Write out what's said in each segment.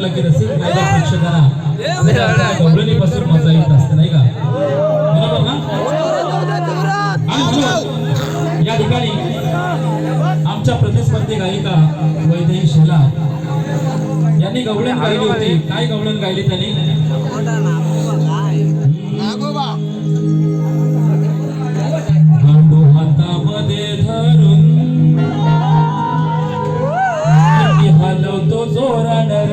म्हटलं की रसिक मैदान प्रेक्षकांना गवळणीपासून मजा येत असते नाही का? बरोबर ना? आणि म्हणून या ठिकाणी आमच्या प्रतिस्पर्धी गायिका वैदेही शेला यांनी गवळण गायली होती. काय गवळण गायली त्यांनी? धरून हलवतो जोरा नर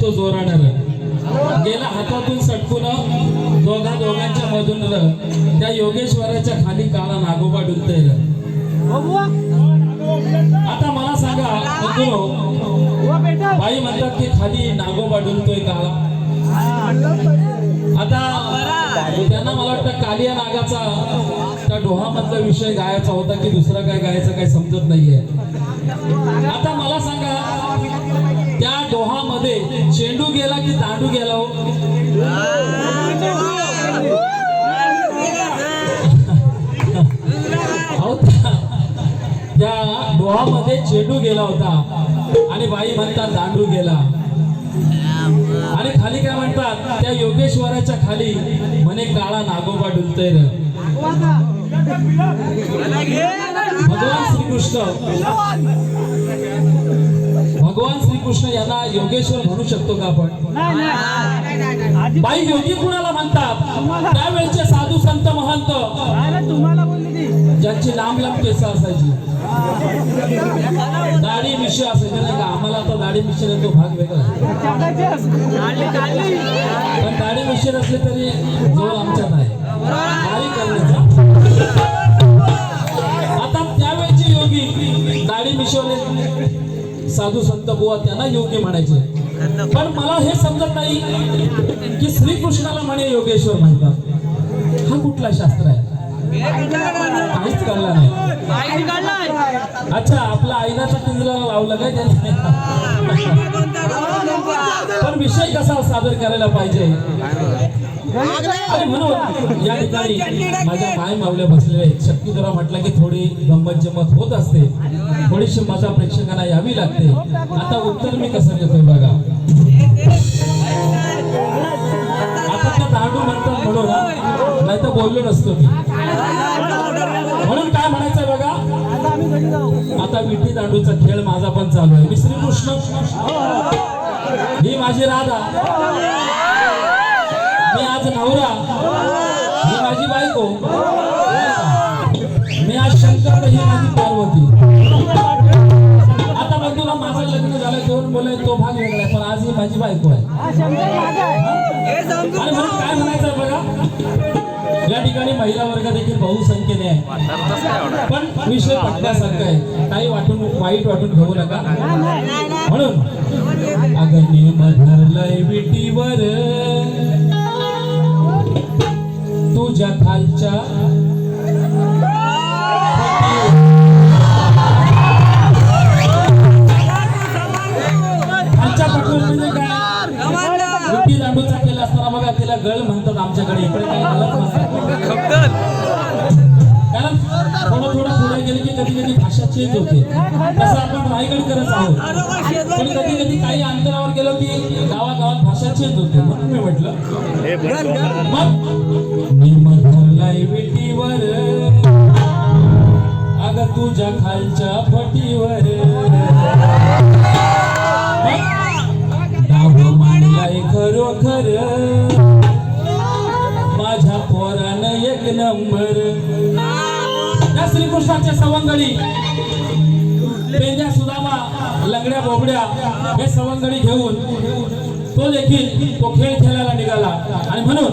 किती हलवतो गेला हातातून सटकून दोघा दोघांच्या मधून त्या योगेश्वराच्या खाली काळा नागोबा डुलतय. आता मला सांगा बाई म्हणतात की खाली नागोबा डुलतोय काळा. आता त्यांना मला वाटतं कालिया नागाचा त्या डोहामधला विषय गायचा होता की दुसरा काय गायचं काही समजत नाहीये. आता डोहामध्ये चेंडू गेला की दांडू गेला हो? त्या- डोहामध्ये चेंडू गेला होता. आणि बाई म्हणतात दांडू गेला. आणि खाली काय म्हणतात त्या योगेश्वराच्या खाली म्हणे काळा नागोबा डुलतय भगवान श्रीकृष्ण. भगवान श्रीकृष्ण यांना योगेश्वर म्हणू शकतो का आपण? बाई योगी कुणाला म्हणतात? त्यावेळचे साधू संत महंत. तुम्हाला बोलली ती. ज्यांची लांब लांब केस असायची. दाढी मिशी असायची नाही का? आम्हाला आता दाढी मिशी तो भाग वेगळा पण दाढी मिशी असली तरी जोर आमच्यात आहे. करण्याचा आता त्यावेळचे योगी दाढी मिशवले साधू संत बुवा त्यांना योगी म्हणायचे. पण मला हे समजत नाही की श्रीकृष्णाला म्हणे योगेश्वर म्हणतात. हा कुठला शास्त्र आहे? काहीच कळला नाही. अच्छा आपला आईनाचा पिंजरा लावला काय त्याने? विषय कसा सादर करायला पाहिजे? म्हणून या ठिकाणी माझ्या माय मावल्या बसलेले आहेत. शक्तीधरा म्हटलं की थोडी गंमत जमत होत असते. थोडीशी मजा प्रेक्षकांना यावी लागते. आता उत्तर मी कसं देतोय बघा. आता त्या दांडू म्हणतात म्हणून. नाही तर बोललो नसतो मी. म्हणून काय म्हणायचं बघा? आता विटी आता विठी दांडूचा खेळ माझा पण चालू आहे. मी श्रीकृष्ण. ही माझी राधा. मी आज नवरा. ही माझी बायको. मी आज शंकर ही माझी पार्वती. आता बघ तुला माझं लग्न झालं दोन बोलाय तो भाग वेगळा आहे पण आज ही माझी बायको आहे. आणि म्हणून काय म्हणायचं बघा? या ठिकाणी महिला वर्ग देखील बहुसंख्येने आहे. पण विषय पटण्यासारखा आहे. काही वाटून वाईट वाटून घेऊ नका. म्हणून अगणी मधरलय विटीवर. तुझ्या खालच्या पटवर म्हणजे काय? विटी दांडूचा केला असताना बघा तिला गळ म्हणतात आमच्याकडे. इकडे म्हणतात कारण थोडं थोडं कधी कधी भाषा चेंज होते. तसं आपण रायगड करत आहोत. पण कधी कधी काही अंतरावर गेलो की गावागावात भाषा चेंज होते. म्हणून मी म्हटलं मग? मी मधरलाय विटीवर. अग तुझ्या खालच्या फटीवर. त्या सवंगडी. पेंद्या सुदामा लंगड्या बोबड्या हे सवंगडी घेऊन तो देखील तो खेळ खेळायला निघाला. आणि म्हणून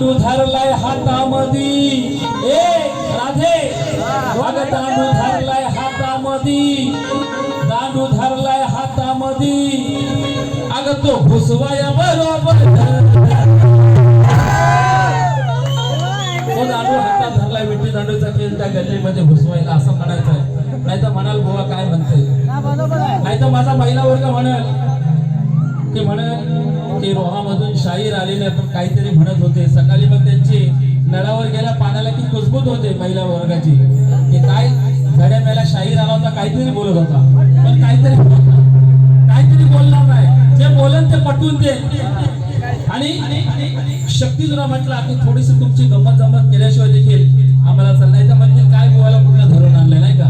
तांदूळ धरलाय हातामधी. ए राधे. तांदूळ धरलाय हातामधी. तांदूळ धरलाय हातामधी. अगं तो घुसवाया बरोबर तो दांडू हातात धरलाय विटी दांडूचा खेळ त्या गल्लीमध्ये घुसवायला असं म्हणायचं आहे. नाही तर म्हणाल बुवा काय म्हणते? नाही तर माझा महिला वर्ग म्हणेल की म्हणेल की रोहामधून शाहीर आलेले पण काहीतरी म्हणत होते. सकाळी मग त्यांची नळावर गेल्या पाण्याला की कुजबूत होते महिला वर्गाची. की काय घड्या मेला शाहीर आला होता काहीतरी बोलत होता. पण काहीतरी काहीतरी बोलणार नाही. जे बोलन ते पटवून दे. आणि शक्ती तुला म्हटला की थोडीशी तुमची गंमत जमत केल्याशिवाय देखील आम्हाला चाल नाही तर म्हणजे काय बोलायला पूर्ण धरून आणलंय नाही का?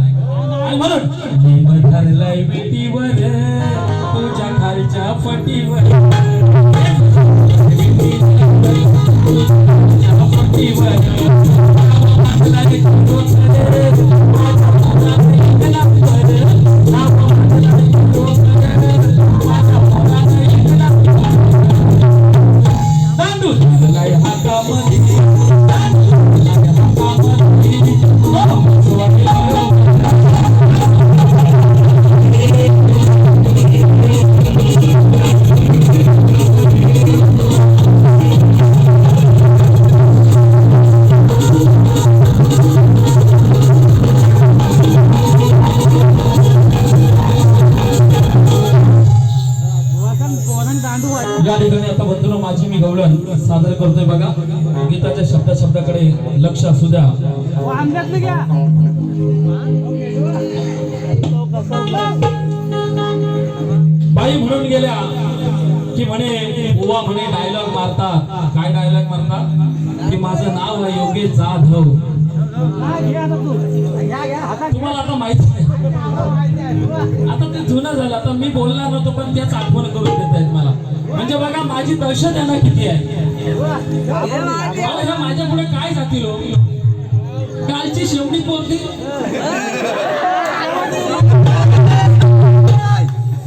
आणि म्हणून ठरलाय बेटीवर तुझ्या खालच्या या ठिकाणी आता बंधून माझी मी गवळण सादर करतोय बघा. गीताच्या शब्द शब्दाकडे लक्ष असू द्या. बाई म्हणून गेल्या की म्हणे बुवा म्हणे डायलॉग मारतात. काय डायलॉग मारतात? की माझं नाव आहे योगेश जाधव. हा, तुम्हाला आता माहिती आता ते जुनं झालं आता मी बोलणार नव्हतो पण त्याच आठवण करून देत आहेत मला. म्हणजे बघा माझी दहशत यांना किती आहे? ह्या माझ्या पुढे काय जातील हो? कालची शेवटी बोलती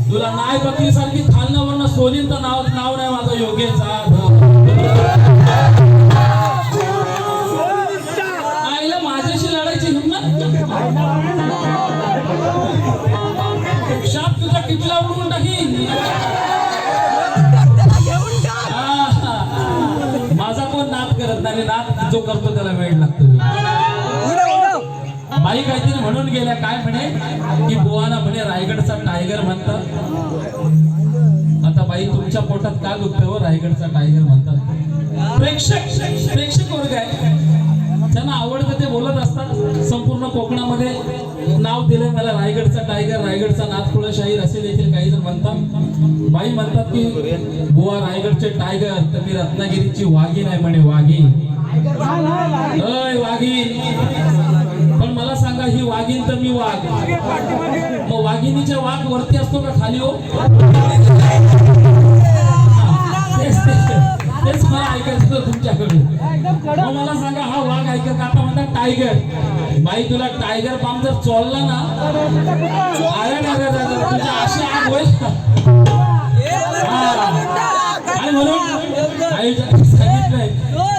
तुला नाय बकरी सारखी खालनं नाव नाव नाही माझं योगेचा बुवा टायगर तर मी रत्नागिरीची वाघीण आहे म्हणे वाघीण हा, अय वाघीण पण मला सांगा ही वाघीण तर मी वाघ. मग वाघिणीच्या वाघ वरती असतो का खाली हो? तेच तेच- तेच मला ऐकायचं तुमच्याकडून मला सांगा हा वाघ ऐकत आता म्हणतात टायगर. बाई तुला टायगर पाम जर चोलला ना अरे ना तुझ्या अशी आग होईल हा. म्हणून सांगितलंय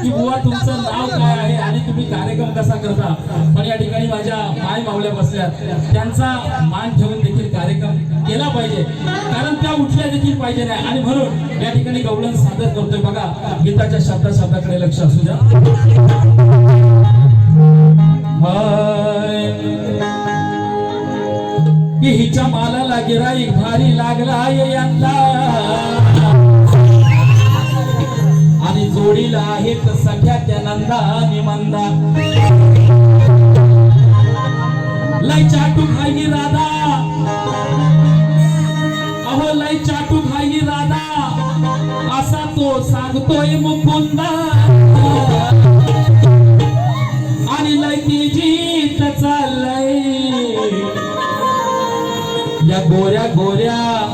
की बुवा तुमचं नाव काय आहे आणि तुम्ही कार्यक्रम कसा करता? पण या ठिकाणी माझ्या माय मावल्या बसल्यात. त्यांचा मान ठेवून देखील कार्यक्रम केला पाहिजे. कारण त्या उठल्या देखील पाहिजे नाही. आणि म्हणून या ठिकाणी गवळण सादर करतोय. बघा गीताच्या शब्दा शब्दाकडे लक्ष असू द्या. हिच्या मालाला गिराईक भारी लागला यंदा. जोडीला आहेत सख्या त्या नंदा आणि मंदा लय चाटू खाई राधा. अहो लय चाटू खाई राधा. असा तो सांगतोय मुकुंदा. आणि लय तेजीत चाललंय. या गोऱ्या गोऱ्या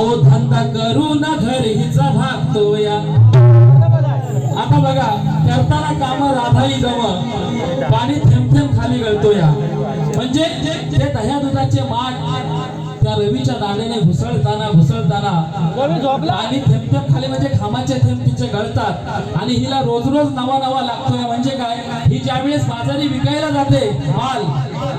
अहो धंदा करून घर हिचा भागतो या आता बघा करताना काम राधाई जवळ. पाणी थेंब थेंब खाली गळतो या म्हणजे ते दह्या दुधाचे माठ त्या रवीच्या दाण्याने घुसळताना घुसळताना आणि थेंब थेंब खाली म्हणजे खामाचे थेंब तिचे गळतात. आणि हिला रोज रोज नवा नवा लागतोय. म्हणजे काय? ही ज्यावेळेस बाजारी विकायला जाते माल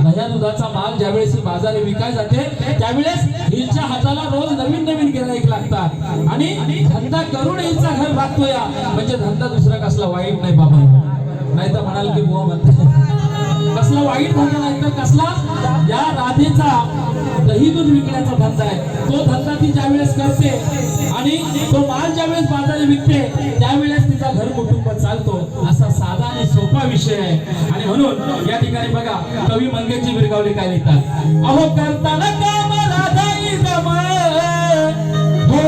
दह्या दुधाचा माल ज्यावेळेस ही बाजारी विकाय जाते त्यावेळेस हिच्या हाताला रोज नवीन नवीन गिराईक लागतात. आणि धंदा करून हिचा घर भागतो या म्हणजे धंदा दुसरा कसला वाईट नाही बाबा. नाही तर म्हणाल की बुवा म्हणते. कसला वाईट धंदा नाही तर कसला? या राधेचा दही दूध विकण्याचा धंदा आहे. तो धंदा ती ज्यावेळेस करते आणि तो माल ज्यावेळेस बाजारात विकते त्यावेळेस तिचा घर कुटुंब चालतो. असं विषय आहे. आणि म्हणून या ठिकाणी बघा कवी मंगेची बिरगावली काय लिहितात? अहो करताना काम राधाई जमा हो.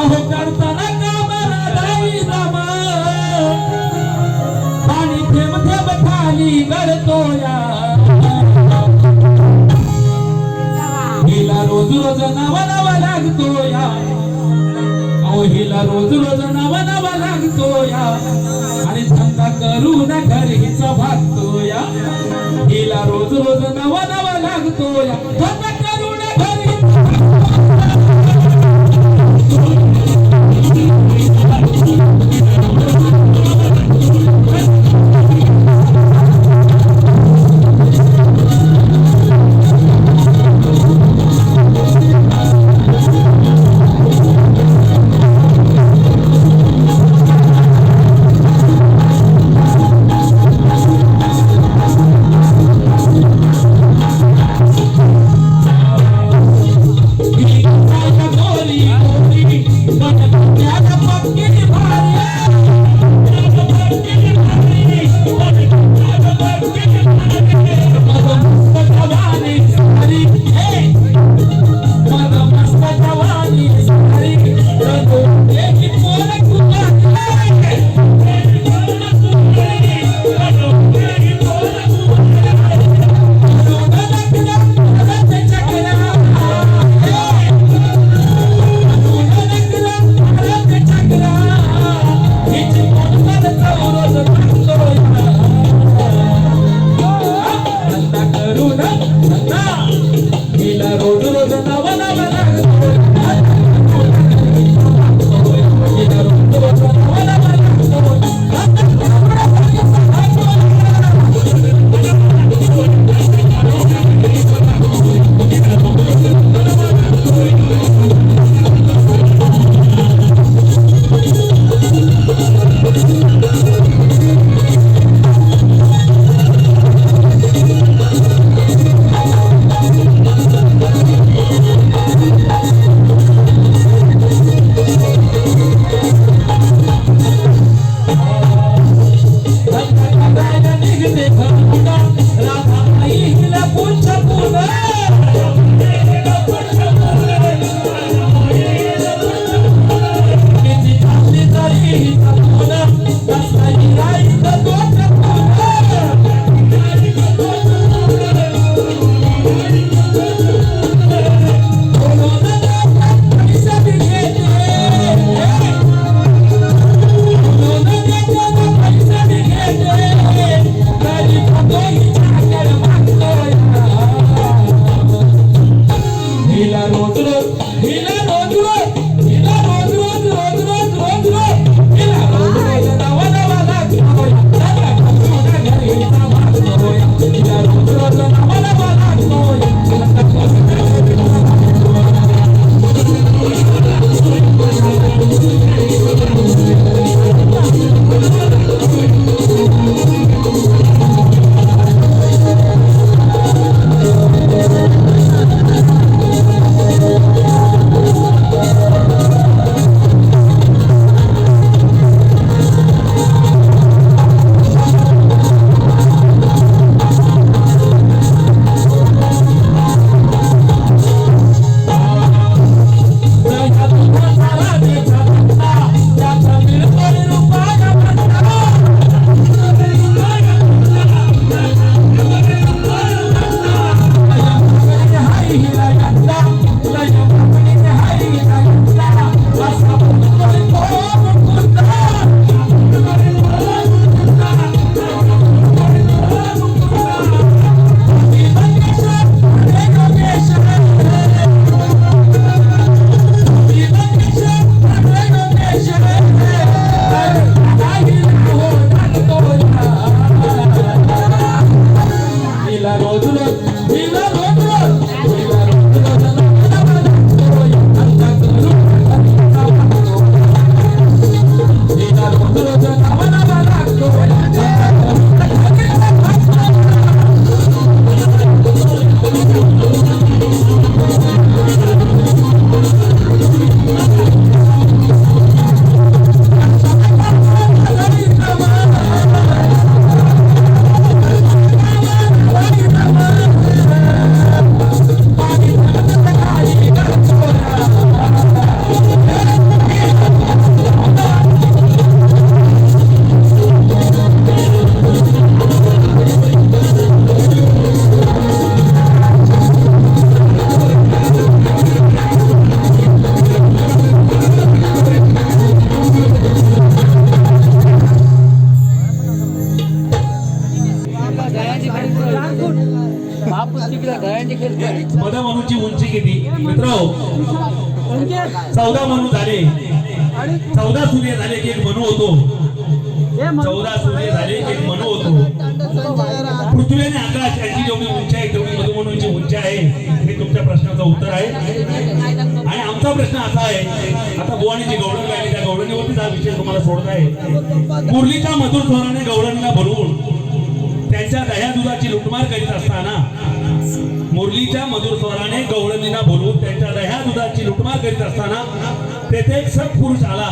अहो करताना काम राधाई जमल. पाणी थेंब थेंब खाली करतो या. हिला रोज रोज नवा नवा लागतो या. अहो हिला रोज रोज नवा नवा लागतो या आणि धंदा करून घर हिचा भागतो या हिला रोज रोज नवा नवा लागतो या రోజులు ఇలా రోజులు ఇలా రోజు రోజు రోజు రోజు రోజులు ఇలా రోజు రోజు నవ నవ ఇలా రోజు రోజు నవ నవ मधा उंची किती? मित्र चौदा मनू झाले. चौदा सूर्य झाले की एक मनू होतो. चौदा सूर्य झाले की एक मनू होतो. पृथ्वी आणि आकाश यांची जेवढी उंची आहे तेवढी मधुमनूची उंची आहे. हे तुमच्या प्रश्नाचं उत्तर आहे. आणि आमचा प्रश्न असा आहे आता गोवाने जी गौडण गायली त्या गौडणीवरतीच हा विषय तुम्हाला सोडत आहे. कुर्लीच्या मधुर स्वराने गौडणीला भरवून त्यांच्या दह्या दुधाची लुटमार करीत असताना मुरलीच्या मधुर स्वराने गवळणीला बोलवून त्यांच्या दह्या दुधाची लुटमार करीत असताना तेथे एक सत्पुरुष आला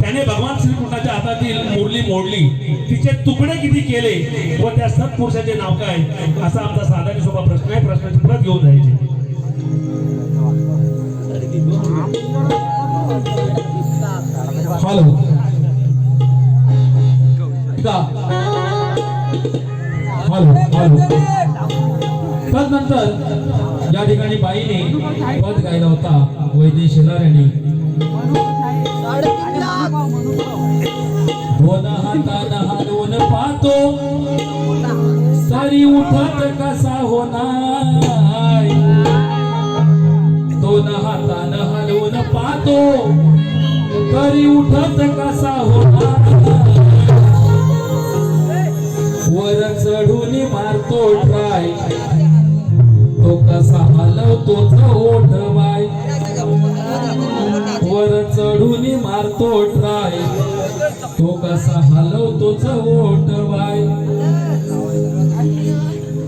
त्याने भगवान श्रीकृष्णाच्या हातातील मुरली मोडली. तिचे तुकडे किती केले व त्या सत्पुरुषाचे नाव काय? असा आमचा साधा आणि सोपा प्रश्न आहे. प्रश्नाची प्रत घेऊन जायची. हॅलो त्यानंतर या ठिकाणी बाईने पद गायला होता वैद्य शेलार यांनी दोन हातानं हलवून पाहतो सारी उठत कसा होणार? दोन हातान हलवून पाहतो तरी उठत कसा होणार? वर चढून मारतो ट्राय. तोच हलवतो ओठ बाय वर चढून मारतो ट्राय. तो कसा हलवतो ओठ बाय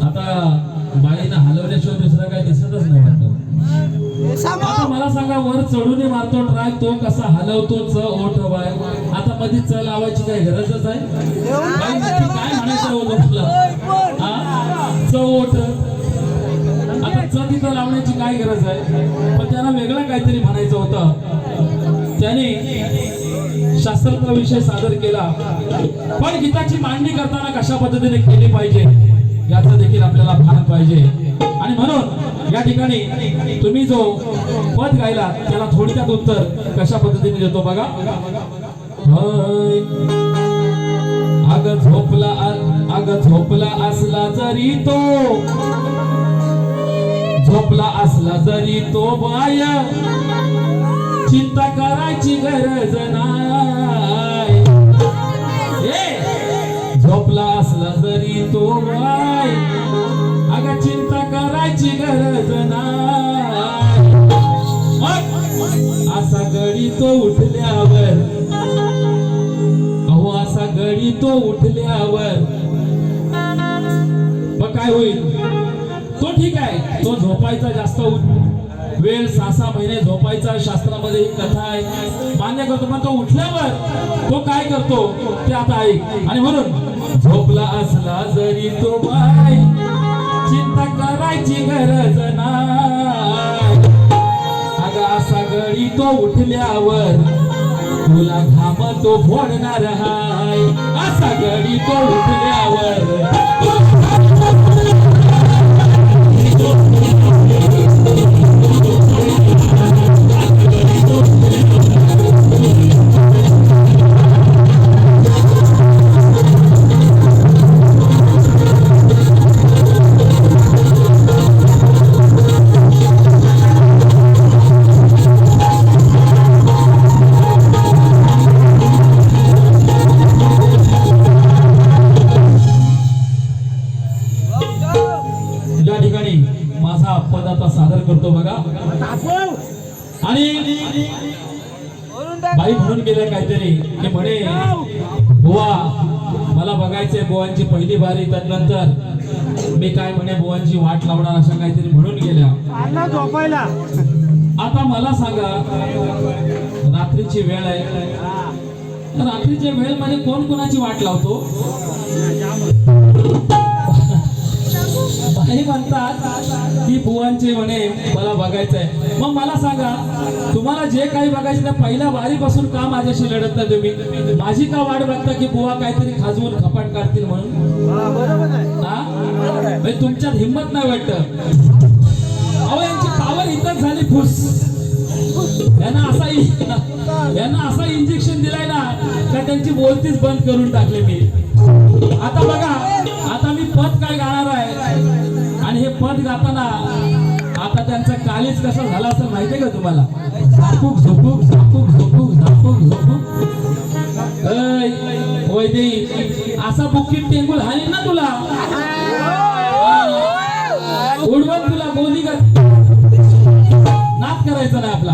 आता बाईनं हलवल्याशिवाय दुसरं काही दिसतच नाही आता मला सांगा वर चढून मारतो ट्राय तो कसा हलवतो च ओठ बाय आता मध्ये च लावायची काही गरजच आहे? काय म्हणायचं होतं तुला च ओठ तिथं लावण्याची काय गरज आहे? पण त्यांना वेगळं काहीतरी म्हणायचं होतं. त्याने शास्त्राचा विषय सादर केला. पण गीताची मांडणी करताना कशा पद्धतीने केली पाहिजे याचा देखील आपल्याला भान पाहिजे. आणि म्हणून या ठिकाणी तुम्ही जो पद गायला त्याला थोडक्यात उत्तर कशा पद्धतीने देतो बघा. अग झोपला अग झोपला असला जरी तो झोपला असला जरी तो बाया चिंता करायची गरज नाही. झोपला असला जरी तो बाय अग चिंता करायची गरज नाही. असा गडी तो उठल्यावर अहो असा गडी तो उठल्यावर मग काय होईल? तो झोपायचा जास्त वेळ सहा सहा महिने झोपायचा शास्त्रामध्ये ही कथा आहे. मान्य करतो पण तो उठल्यावर तो काय करतो ते आता ऐक आणि म्हणून झोपला असला जरी तो बाय चिंता करायची गरज नाही. अगं असा गडी तो उठल्यावर तुला घाम तो फोडणार हाय असा गडी तो उठल्यावर करतो बघा. आणि बाई म्हणून गेल्या काहीतरी. की म्हणे बुवा मला बघायचंय बुवांची पहिली बारी त्यानंतर मी काय म्हणे बुवांची वाट लावणार अशा काहीतरी म्हणून गेल्या. झोपायला. आता मला सांगा रात्रीची वेळ आहे. रात्रीच्या वेळमध्ये कोण कोणाची वाट लावतो? बाई म्हणतात की बुवांचे म्हणे मला बघायचंय. मग मला सांगा तुम्हाला जे काही बघायचं त्या पहिल्या वारीपासून का माझ्याशी लढत नाही तुम्ही? माझी का वाट बघता की बुवा काहीतरी खाजवून खपाट काढतील म्हणून? हा, आहे. हा? म्हणजे तुमच्यात हिंमत नाही वाटत. अहो यांची पावर इथंच झाली फुस. यांना असा यांना असा इंजेक्शन दिलाय ना का त्यांची बोलतीच बंद करून टाकले मी. आता बघा आता मी पद काय गाणार आहे आणि पद गाताना आता त्यांचा कालीच कसा झाला असं माहितीये का तुम्हाला? झापूक झोपूक झापूक झोपूक झापूक. झोपूक वैदेही असा बुकीट टेंगुल हानी ना तुला. उडवत तुला बोली का नाद करायचा नाही आपला.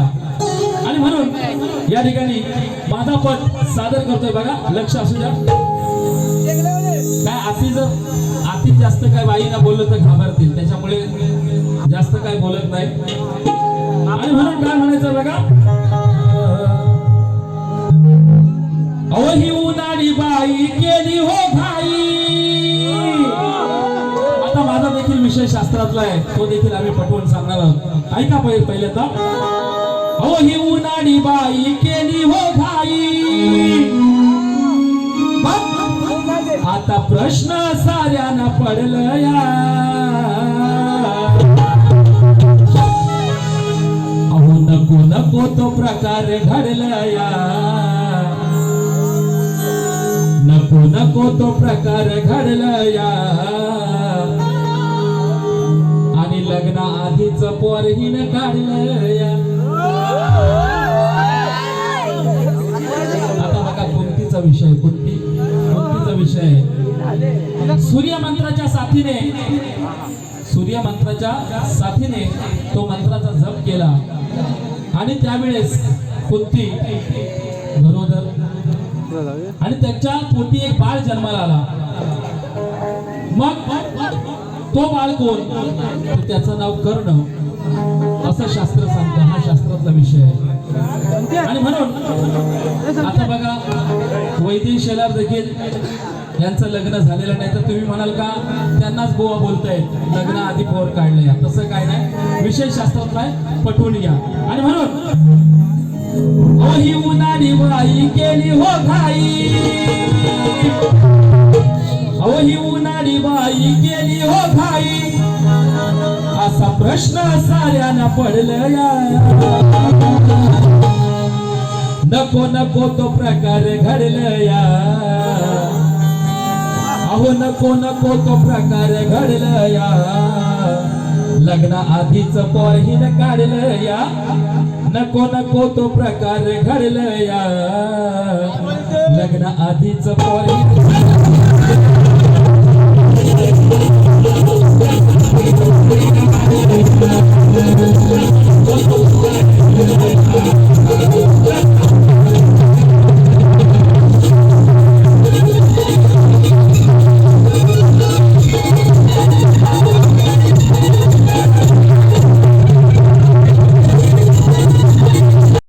आणि म्हणून या ठिकाणी माझा पद सादर करतोय बघा. लक्ष असू द्या. अति जर अति जास्त काय बाईना बोललं तर घाबरतील. त्याच्यामुळे जास्त काय बोलत नाही. आणि म्हणून काय म्हणायचं बघा? अहो उन्हाळी बाई केली हो भाई. आता माझा देखील विषय शास्त्रातला आहे. तो देखील आम्ही पटवून सांगणार आहोत. ऐका पहिले पहिले तर अहो उन्हाळी बाई केली हो भाई. आता प्रश्न साऱ्यांना पडलया. अहो नको नको तो प्रकार घडलया. नको नको तो प्रकार घडलया. आणि लग्न आधीच पोरहीन काढलया. आता बघा कुंतीचा विषय कुंती विषय आहे. सूर्य मंत्राच्या साथीने सूर्य मंत्राच्या साथीने तो मंत्राचा जप केला. आणि त्यावेळेस कुंती गरोदर आणि त्याच्या पोटी एक बाळ जन्माला आला. मग तो बाळ कोण? त्याचं नाव कर्ण. असं शास्त्र सांगतं. हा शास्त्रातला विषय आहे. आणि म्हणून आता बघा वैदिक शेलार देखील यांचं लग्न झालेलं नाही तर तुम्ही म्हणाल का त्यांनाच गोवा बोलताय लग्न आधी पोर काढलंय तसं काय नाही. विशेष शास्त्रात आहे पटवून घ्या आणि म्हणून ही उन्हाळी वाई केली हो घाई. अहो ही उन्हाळी बाई केली हो घाई. असा प्रश्न साऱ्यांना पडलं या नको नको तो प्रकार घडलया. अहो नको नको तो प्रकार घडलं या लग्न आधीच पोरहीन काढलं या नको नको तो प्रकार घडलं या लग्न आधीच पोरहीन